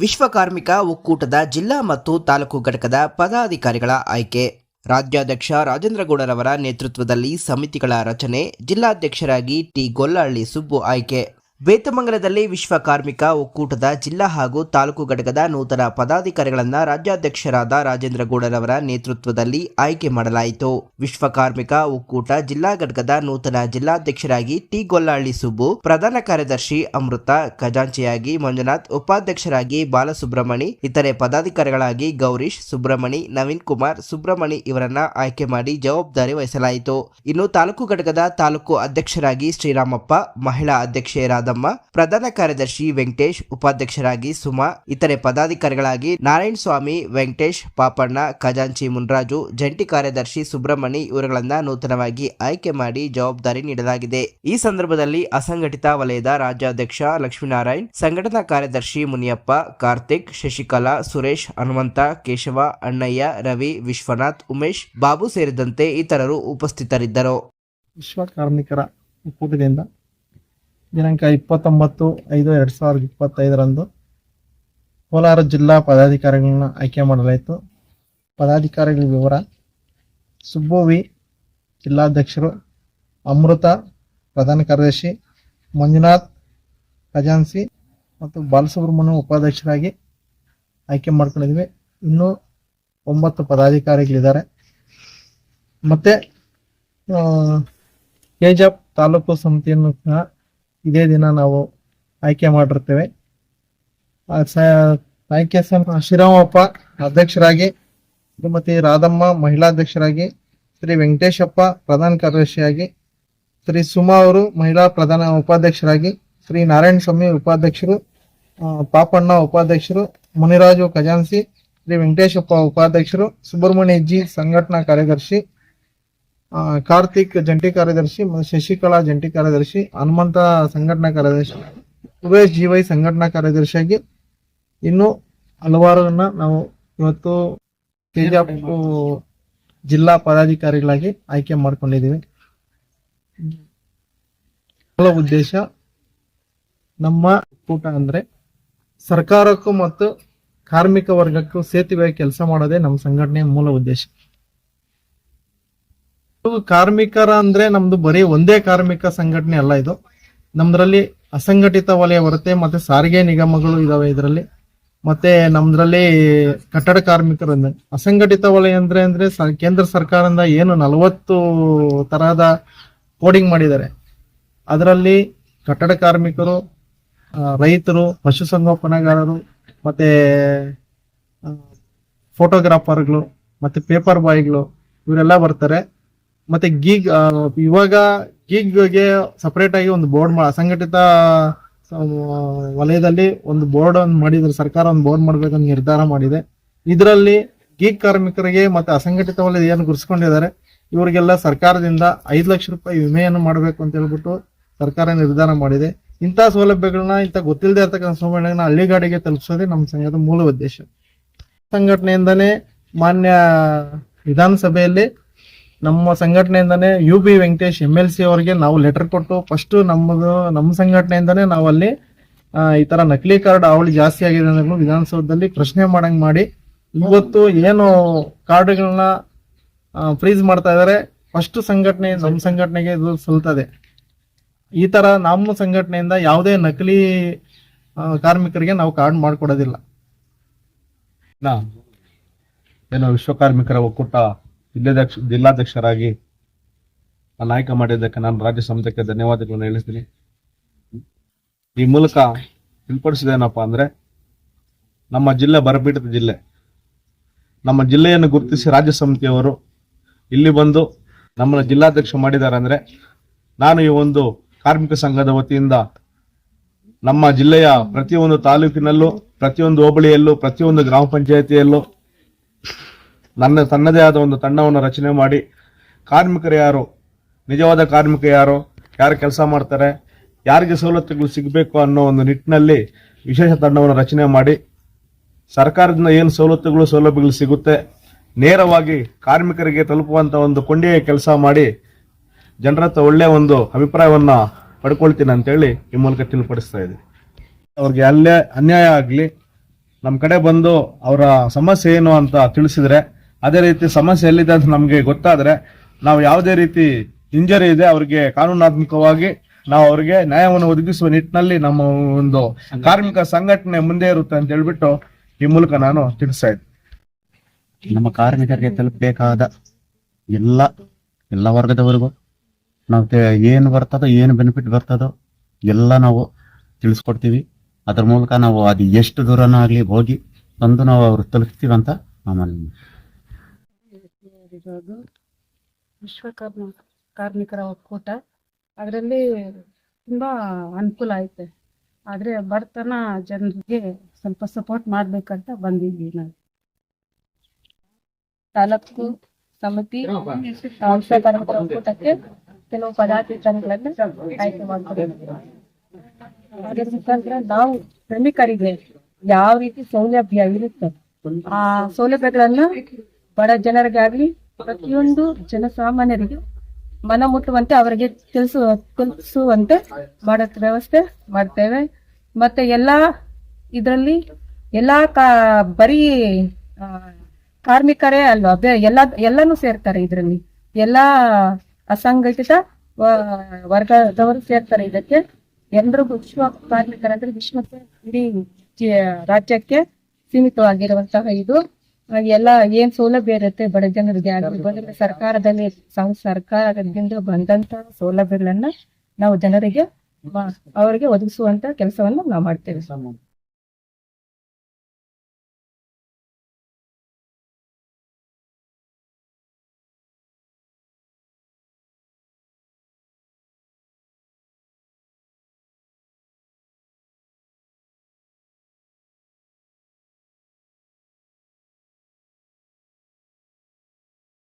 ವಿಶ್ವ ಕಾರ್ಮಿಕ ಒಕ್ಕೂಟದ ಜಿಲ್ಲಾ ಮತ್ತು ತಾಲೂಕು ಘಟಕದ ಪದಾಧಿಕಾರಿಗಳ ಆಯ್ಕೆ. ರಾಜ್ಯಾಧ್ಯಕ್ಷ ರಾಜೇಂದ್ರಗೌಡರವರ ನೇತೃತ್ವದಲ್ಲಿ ಸಮಿತಿಗಳ ರಚನೆ, ಜಿಲ್ಲಾಧ್ಯಕ್ಷರಾಗಿ ಟಿ ಗೊಲ್ಲಹಳ್ಳಿ ಸುಬ್ಬು ಆಯ್ಕೆ. ಬೇತಮಂಗಲದಲ್ಲಿ ವಿಶ್ವ ಕಾರ್ಮಿಕ ಒಕ್ಕೂಟದ ಜಿಲ್ಲಾ ಹಾಗೂ ತಾಲೂಕು ಘಟಕದ ನೂತನ ಪದಾಧಿಕಾರಿಗಳನ್ನು ರಾಜ್ಯಾಧ್ಯಕ್ಷರಾದ ರಾಜೇಂದ್ರ ಗೌಡರವರ ನೇತೃತ್ವದಲ್ಲಿ ಆಯ್ಕೆ ಮಾಡಲಾಯಿತು. ವಿಶ್ವ ಕಾರ್ಮಿಕ ಒಕ್ಕೂಟ ಜಿಲ್ಲಾ ಘಟಕದ ನೂತನ ಜಿಲ್ಲಾಧ್ಯಕ್ಷರಾಗಿ ಟಿ ಗೊಲ್ಲಹಳ್ಳಿ ಸುಬ್ಬು, ಪ್ರಧಾನ ಕಾರ್ಯದರ್ಶಿ ಅಮೃತ, ಖಜಾಂಚಿಯಾಗಿ ಮಂಜುನಾಥ್, ಉಪಾಧ್ಯಕ್ಷರಾಗಿ ಬಾಲಸುಬ್ರಹ್ಮಣಿ, ಇತರೆ ಪದಾಧಿಕಾರಿಗಳಾಗಿ ಗೌರೀಶ್, ಸುಬ್ರಹ್ಮಣಿ, ನವೀನ್ ಕುಮಾರ್, ಸುಬ್ರಹ್ಮಣಿ ಇವರನ್ನ ಆಯ್ಕೆ ಮಾಡಿ ಜವಾಬ್ದಾರಿ ವಹಿಸಲಾಯಿತು. ಇನ್ನು ತಾಲೂಕು ಘಟಕದ ತಾಲೂಕು ಅಧ್ಯಕ್ಷರಾಗಿ ಶ್ರೀರಾಮಪ್ಪ, ಮಹಿಳಾ ಅಧ್ಯಕ್ಷೆ ರಾಧಮ್ಮ ಪ್ರಧಾನ ಕಾರ್ಯದರ್ಶಿ ವೆಂಕಟೇಶ್, ಉಪಾಧ್ಯಕ್ಷರಾಗಿ ಸುಮಾ, ಇತರೆ ಪದಾಧಿಕಾರಿಗಳಾಗಿ ನಾರಾಯಣ ಸ್ವಾಮಿ ವೆಂಕಟೇಶ್, ಪಾಪಣ್ಣ, ಖಜಾಂಚಿ ಮುನ್ರಾಜು, ಜಂಟಿ ಕಾರ್ಯದರ್ಶಿ ಸುಬ್ರಹ್ಮಣಿ ಇವರುಗಳನ್ನ ನೂತನವಾಗಿ ಆಯ್ಕೆ ಮಾಡಿ ಜವಾಬ್ದಾರಿ ನೀಡಲಾಗಿದೆ. ಈ ಸಂದರ್ಭದಲ್ಲಿ ಅಸಂಘಟಿತ ವಲಯದ ರಾಜ್ಯಾಧ್ಯಕ್ಷ ಲಕ್ಷ್ಮೀನಾರಾಯಣ್, ಸಂಘಟನಾ ಕಾರ್ಯದರ್ಶಿ ಮುನಿಯಪ್ಪ, ಕಾರ್ತಿಕ್, ಶಶಿಕಲಾ, ಸುರೇಶ್, ಹನುಮಂತ, ಕೇಶವ, ಅಣ್ಣಯ್ಯ, ರವಿ, ವಿಶ್ವನಾಥ್, ಉಮೇಶ್, ಬಾಬು ಸೇರಿದಂತೆ ಇತರರು ಉಪಸ್ಥಿತರಿದ್ದರು. ವಿಶ್ವ ಕಾರ್ಮಿಕರ ಒಕ್ಕೂಟದಿಂದ ದಿನಾಂಕ ಇಪ್ಪತ್ತೊಂಬತ್ತು ಐದು ಎರಡು ಸಾವಿರದ ಇಪ್ಪತ್ತೈದರಂದು ಕೋಲಾರ ಜಿಲ್ಲಾ ಪದಾಧಿಕಾರಿಗಳನ್ನ ಆಯ್ಕೆ ಮಾಡಲಾಯಿತು. ಪದಾಧಿಕಾರಿಗಳ ವಿವರ ಸುಬ್ಬು ವಿ ಜಿಲ್ಲಾಧ್ಯಕ್ಷರು ಅಮೃತ, ಪ್ರಧಾನ ಕಾರ್ಯದರ್ಶಿ ಮಂಜುನಾಥ್ ಖಜಾನ್ಸಿ ಮತ್ತು ಬಾಲಸುಬ್ರಹ್ಮಣ್ಯ ಉಪಾಧ್ಯಕ್ಷರಾಗಿ ಆಯ್ಕೆ ಮಾಡ್ಕೊಂಡಿದ್ವಿ. ಇನ್ನೂ ಒಂಬತ್ತು ಪದಾಧಿಕಾರಿಗಳಿದ್ದಾರೆ. ಮತ್ತು ಕೆಜಪ್ ತಾಲೂಕು ಸಮಿತಿಯನ್ನು ಸಹ ಇದೇ ದಿನ ನಾವು ಆಯ್ಕೆ ಮಾಡಿರ್ತೇವೆ ಆಯ್ಕೆ ಶ್ರೀರಾಮಪ್ಪ ಅಧ್ಯಕ್ಷರಾಗಿ ಶ್ರೀಮತಿ ರಾಧಮ್ಮ ಮಹಿಳಾಧ್ಯಕ್ಷರಾಗಿ ಶ್ರೀ ವೆಂಕಟೇಶಪ್ಪ ಪ್ರಧಾನ ಕಾರ್ಯದರ್ಶಿಯಾಗಿ ಶ್ರೀ ಸುಮಾ ಅವರು ಮಹಿಳಾ ಪ್ರಧಾನ ಉಪಾಧ್ಯಕ್ಷರಾಗಿ ಶ್ರೀ ನಾರಾಯಣ ಸ್ವಾಮಿ ಉಪಾಧ್ಯಕ್ಷರು ಪಾಪಣ್ಣ ಉಪಾಧ್ಯಕ್ಷರು, ಮುನಿರಾಜು ಖಜಾನ್ಸಿ ಶ್ರೀ ವೆಂಕಟೇಶಪ್ಪ ಉಪಾಧ್ಯಕ್ಷರು, ಸುಬ್ರಹ್ಮಣ್ಯ ಜಿ ಸಂಘಟನಾ ಕಾರ್ಯದರ್ಶಿ ಕಾರ್ತಿಕ್ ಜಂಟಿ ಕಾರ್ಯದರ್ಶಿ ಶಶಿಕಲಾ ಜಂಟಿ ಕಾರ್ಯದರ್ಶಿ, ಹನುಮಂತ ಸಂಘಟನಾ ಕಾರ್ಯದರ್ಶಿ, ಉಮೇಶ್ ಜಿವೈ ಸಂಘಟನಾ ಕಾರ್ಯದರ್ಶಿಯಾಗಿ ಇನ್ನು ಹಲವಾರನ್ನ ನಾವು ಇವತ್ತು ಜಿಲ್ಲಾ ಪದಾಧಿಕಾರಿಗಳಾಗಿ ಆಯ್ಕೆ ಮಾಡ್ಕೊಂಡಿದ್ದೀವಿ. ಮೂಲ ಉದ್ದೇಶ ನಮ್ಮ ಕೂಟ ಅಂದ್ರೆ ಸರ್ಕಾರಕ್ಕೂ ಮತ್ತು ಕಾರ್ಮಿಕ ವರ್ಗಕ್ಕೂ ಸೇತುವೆ ಕೆಲಸ ಮಾಡೋದೇ ನಮ್ಮ ಸಂಘಟನೆಯ ಮೂಲ ಉದ್ದೇಶ. ಕಾರ್ಮಿಕರ ಅಂದ್ರೆ ನಮ್ದು ಬರೀ ಒಂದೇ ಕಾರ್ಮಿಕ ಸಂಘಟನೆ ಅಲ್ಲ ಇದು. ನಮ್ದ್ರಲ್ಲಿ ಅಸಂಘಟಿತ ವಲಯ ಬರುತ್ತೆ, ಮತ್ತೆ ಸಾರಿಗೆ ನಿಗಮಗಳು ಇದಾವೆ ಇದರಲ್ಲಿ. ಮತ್ತೆ ನಮ್ದ್ರಲ್ಲಿ ಕಟ್ಟಡ ಕಾರ್ಮಿಕರು ಅಸಂಘಟಿತ ವಲಯ ಅಂದ್ರೆ ಅಂದ್ರೆ ಕೇಂದ್ರ ಸರ್ಕಾರದಿಂದ ಏನು ನಲವತ್ತು ತರಹದ ಕೋಡಿಂಗ್ ಮಾಡಿದ್ದಾರೆ. ಅದರಲ್ಲಿ ಕಟ್ಟಡ ಕಾರ್ಮಿಕರು ರೈತರು ಪಶುಸಂಗೋಪನೆಗಾರರು ಮತ್ತೆ ಫೋಟೋಗ್ರಾಫರ್ಗಳು ಮತ್ತೆ ಪೇಪರ್ ಬಾಯ್ಗಳು ಇವರೆಲ್ಲ ಬರ್ತಾರೆ. ಮತ್ತೆ ಗೀಗ್ ಇವಾಗ ಗೀಗ್ಗೆ ಸಪರೇಟ್ ಆಗಿ ಒಂದು ಬೋರ್ಡ್ ಅಸಂಘಟಿತ ವಲಯದಲ್ಲಿ ಒಂದು ಬೋರ್ಡ್ ಅನ್ನು ಮಾಡಿದ್ರೆ, ಸರ್ಕಾರ ಒಂದು ಬೋರ್ಡ್ ಮಾಡ್ಬೇಕಂತ ನಿರ್ಧಾರ ಮಾಡಿದೆ. ಇದರಲ್ಲಿ ಗೀಗ್ ಕಾರ್ಮಿಕರಿಗೆ ಮತ್ತೆ ಅಸಂಘಟಿತ ವಲಯ ಏನು ಗುರುಸ್ಕೊಂಡಿದ್ದಾರೆ, ಇವರಿಗೆಲ್ಲ ಸರ್ಕಾರದಿಂದ ಐದು ಲಕ್ಷ ರೂಪಾಯಿ ವಿಮೆಯನ್ನು ಮಾಡಬೇಕು ಅಂತ ಹೇಳ್ಬಿಟ್ಟು ಸರ್ಕಾರ ನಿರ್ಧಾರ ಮಾಡಿದೆ. ಇಂತಹ ಸೌಲಭ್ಯಗಳನ್ನ ಇಂಥ ಗೊತ್ತಿಲ್ಲದೆ ಇರ್ತಕ್ಕಂಥ ಸೌಲಭ್ಯಗಳನ್ನ ಹಳ್ಳಿಗಾಡಿಗೆ ತಲುಪಿಸೋದೇ ನಮ್ಮ ಸಂಘದ ಮೂಲ ಉದ್ದೇಶ. ಸಂಘಟನೆಯಿಂದನೇ ಮಾನ್ಯ ವಿಧಾನಸಭೆಯಲ್ಲಿ ನಮ್ಮ ಸಂಘಟನೆಯಿಂದನೇ U B Venkatesh M L C ಅವರಿಗೆ ನಾವು ಲೆಟರ್ ಕೊಟ್ಟು ಫಸ್ಟ್ ನಮ್ಮದು, ನಮ್ಮ ಸಂಘಟನೆಯಿಂದನೇ ನಾವು ಅಲ್ಲಿ ಈ ತರ ನಕಲಿ ಕಾರ್ಡ್ ಅವಳಿ ಜಾಸ್ತಿ ಆಗಿದೆ ಅನ್ನೋದು ವಿಧಾನಸೌಧದಲ್ಲಿ ಪ್ರಶ್ನೆ ಮಾಡಂಗ್ ಮಾಡಿ ಇವತ್ತು ಏನು ಕಾರ್ಡ್ಗಳನ್ನ ಫ್ರೀಸ್ ಮಾಡ್ತಾ ಇದಾರೆ ಫಸ್ಟ್ ಸಂಘಟನೆ, ನಮ್ಮ ಸಂಘಟನೆಗೆ ಇದು ಸಲ್ತದೆ. ಈ ತರ ನಮ್ಮ ಸಂಘಟನೆಯಿಂದ ಯಾವುದೇ ನಕಲಿ ಕಾರ್ಮಿಕರಿಗೆ ನಾವು ಕಾರ್ಡ್ ಮಾಡಿಕೊಡೋದಿಲ್ಲ. ಏನು ವಿಶ್ವ ಕಾರ್ಮಿಕರ ಒಕ್ಕೂಟ ಜಿಲ್ಲಾಧ್ಯಕ್ಷ ಜಿಲ್ಲಾಧ್ಯಕ್ಷರಾಗಿ ನಾಯಕ ಮಾಡಿದ್ದಕ್ಕೆ ನಾನು ರಾಜ್ಯ ಸಮಿತಿಗೆ ಧನ್ಯವಾದಗಳನ್ನು ಹೇಳ್ತೀನಿ ಈ ಮೂಲಕ ತಿಳಿಪಡಿಸಿದೇನಪ್ಪ ಅಂದ್ರೆ ನಮ್ಮ ಜಿಲ್ಲೆ ಬರಪೀಡಿತ ಜಿಲ್ಲೆ. ನಮ್ಮ ಜಿಲ್ಲೆಯನ್ನು ಗುರುತಿಸಿ ರಾಜ್ಯ ಸಮಿತಿಯವರು ಇಲ್ಲಿ ಬಂದು ನಮ್ಮನ್ನ ಜಿಲ್ಲಾಧ್ಯಕ್ಷ ಮಾಡಿದ್ದಾರೆ ಅಂದ್ರೆ ನಾನು ಈ ಒಂದು ಕಾರ್ಮಿಕ ಸಂಘದ ವತಿಯಿಂದ ನಮ್ಮ ಜಿಲ್ಲೆಯ ಪ್ರತಿಯೊಂದು ತಾಲೂಕಿನಲ್ಲೂ, ಪ್ರತಿಯೊಂದು ಹೋಬಳಿಯಲ್ಲೂ, ಪ್ರತಿಯೊಂದು ಗ್ರಾಮ ಪಂಚಾಯತಿಯಲ್ಲೂ ನನ್ನ ತನ್ನದೇ ಆದ ಒಂದು ತಂಡವನ್ನು ರಚನೆ ಮಾಡಿ ಕಾರ್ಮಿಕರು ಯಾರು? ನಿಜವಾದ ಕಾರ್ಮಿಕ ಯಾರು? ಯಾರು ಕೆಲಸ ಮಾಡ್ತಾರೆ? ಯಾರಿಗೆ ಸವಲತ್ತುಗಳು ಸಿಗಬೇಕು ಅನ್ನೋ ಒಂದು ನಿಟ್ಟಿನಲ್ಲಿ ವಿಶೇಷ ತಂಡವನ್ನು ರಚನೆ ಮಾಡಿ ಸರ್ಕಾರದಿಂದ ಏನು ಸವಲತ್ತುಗಳು, ಸೌಲಭ್ಯಗಳು ಸಿಗುತ್ತೆ ನೇರವಾಗಿ ಕಾರ್ಮಿಕರಿಗೆ ತಲುಪುವಂಥ ಒಂದು ಕೊಂಡಿಯ ಕೆಲಸ ಮಾಡಿ ಜನರ ಹತ್ರ ಒಳ್ಳೆಯ ಒಂದು ಅಭಿಪ್ರಾಯವನ್ನು ಪಡ್ಕೊಳ್ತೀನಿ ಅಂತೇಳಿ ಈ ಮೂಲಕ ತಿಳಿಪಡಿಸ್ತಾ ಇದ್ದೀನಿ. ಅವ್ರಿಗೆ ಅಲ್ಲೇ ಅನ್ಯಾಯ ಆಗಲಿ ನಮ್ಮ ಕಡೆ ಬಂದು ಅವರ ಸಮಸ್ಯೆ ಏನು ಅಂತ ತಿಳಿಸಿದ್ರೆ ಅದೇ ರೀತಿ ಸಮಸ್ಯೆ ಎಲ್ಲಿದೆ ಅಂತ ನಮಗೆ ಗೊತ್ತಾದ್ರೆ ನಾವು ಯಾವುದೇ ರೀತಿ ಇಂಜರಿ ಇದೆ ಅವರಿಗೆ ಕಾನೂನಾತ್ಮಕವಾಗಿ ನಾವು ಅವರಿಗೆ ನ್ಯಾಯವನ್ನು ಒದಗಿಸುವ ನಿಟ್ಟಿನಲ್ಲಿ ನಮ್ಮ ಒಂದು ಕಾರ್ಮಿಕ ಸಂಘಟನೆ ಮುಂದೆ ಇರುತ್ತೆ ಅಂತ ಹೇಳ್ಬಿಟ್ಟು ಈ ಮೂಲಕ ನಾನು ತಿಳಿಸ್ತಾ ಇದ್ದೀನಿ ನಮ್ಮ ಕಾರ್ಮಿಕರಿಗೆ ತಲುಪಬೇಕಾದ ಎಲ್ಲ ಎಲ್ಲ ವರ್ಗದವರೆಗೂ ನಾವು ಏನು ಬರ್ತದೋ ಏನು ಬೆನಿಫಿಟ್ ಬರ್ತದೋ ಎಲ್ಲ ನಾವು ತಿಳಿಸ್ಕೊಡ್ತೀವಿ. ಅದ್ರ ಮೂಲಕ ನಾವು ಅದು ಎಷ್ಟು ದೂರನೂ ಆಗ್ಲಿ ಹೋಗಿ ತಂದು ನಾವು ಅವ್ರು ತಲುಪಿಸ್ತೀವಿ ಅಂತ ನಮ್ಮಲ್ಲಿ ಇರೋದು. ವಿಶ್ವಕರ್ಮ ಕಾರ್ಮಿಕರ ಒಕ್ಕೂಟ. ಅದರಲ್ಲಿ ತುಂಬಾ ಅನುಕೂಲ ಐತೆ. ಆದ್ರೆ ಬಡತನ ಜನರಿಗೆ ಸ್ವಲ್ಪ ಸಪೋರ್ಟ್ ಮಾಡ್ಬೇಕಂತ ಬಂದಿದ್ವಿ ನಾವು. ತಾಲೂಕು ಸಮಿತಿ ಆ, ವಿಶ್ವಕರ್ಮಿಕರ ಒಕ್ಕೂಟಕ್ಕೆ ಕೆಲವು ಪದಾಧಿಕಾರಿಗಳನ್ನ ಆಯ್ಕೆ ಮಾಡ್ಕೊಂಡಿದ್ದೀವಿ. ಅದರ ಮುಖಾಂತರ ನಾವು ಶ್ರಮಿಕರಿಗೆ ಯಾವ ರೀತಿ ಸೌಲಭ್ಯ ಇರುತ್ತೆ ಆ ಸೌಲಭ್ಯಗಳನ್ನ ಬಡ ಜನರಿಗಾಗ್ಲಿ ಪ್ರತಿಯೊಂದು ಜನಸಾಮಾನ್ಯರಿಗೆ ಮನ ಮುಟ್ಟುವಂತೆ ಅವರಿಗೆ ತಿಳಿಸುವ ತಿಳಿಸುವಂತೆ ಮಾಡೋ ವ್ಯವಸ್ಥೆ ಮಾಡ್ತೇವೆ. ಮತ್ತೆ ಎಲ್ಲಾ ಇದರಲ್ಲಿ ಎಲ್ಲಾ ಕಾ, ಬರೀ ಕಾರ್ಮಿಕರೇ ಅಲ್ವಾ? ಎಲ್ಲ ಎಲ್ಲಾ, ಎಲ್ಲಾನು ಸೇರ್ತಾರೆ ಇದರಲ್ಲಿ. ಎಲ್ಲಾ ಅಸಂಘಟಿತ ವರ್ಗದವರು ಸೇರ್ತಾರೆ ಇದಕ್ಕೆ. ಎಲ್ರಿಗೂ ವಿಶ್ವ ಕಾರ್ಮಿಕರಂದ್ರೆ ವಿಶ್ವಕ್ಕೆ, ಇಡೀ ರಾಜ್ಯಕ್ಕೆ ಸೀಮಿತವಾಗಿರುವಂತಹ ಇದು. ಎಲ್ಲ ಏನ್ ಸೌಲಭ್ಯ ಇರುತ್ತೆ ಬಡ ಜನರಿಗೆ ಆಗಿರ್ಬೋದು ಸರ್ಕಾರದಲ್ಲಿ ಸರ್ಕಾರದಿಂದ ಬಂದಂತ ಸೌಲಭ್ಯಗಳನ್ನ ನಾವು ಜನರಿಗೆ ಅವರಿಗೆ ಒದಗಿಸುವಂತ ಕೆಲಸವನ್ನು ನಾವು ಮಾಡ್ತೇವೆ.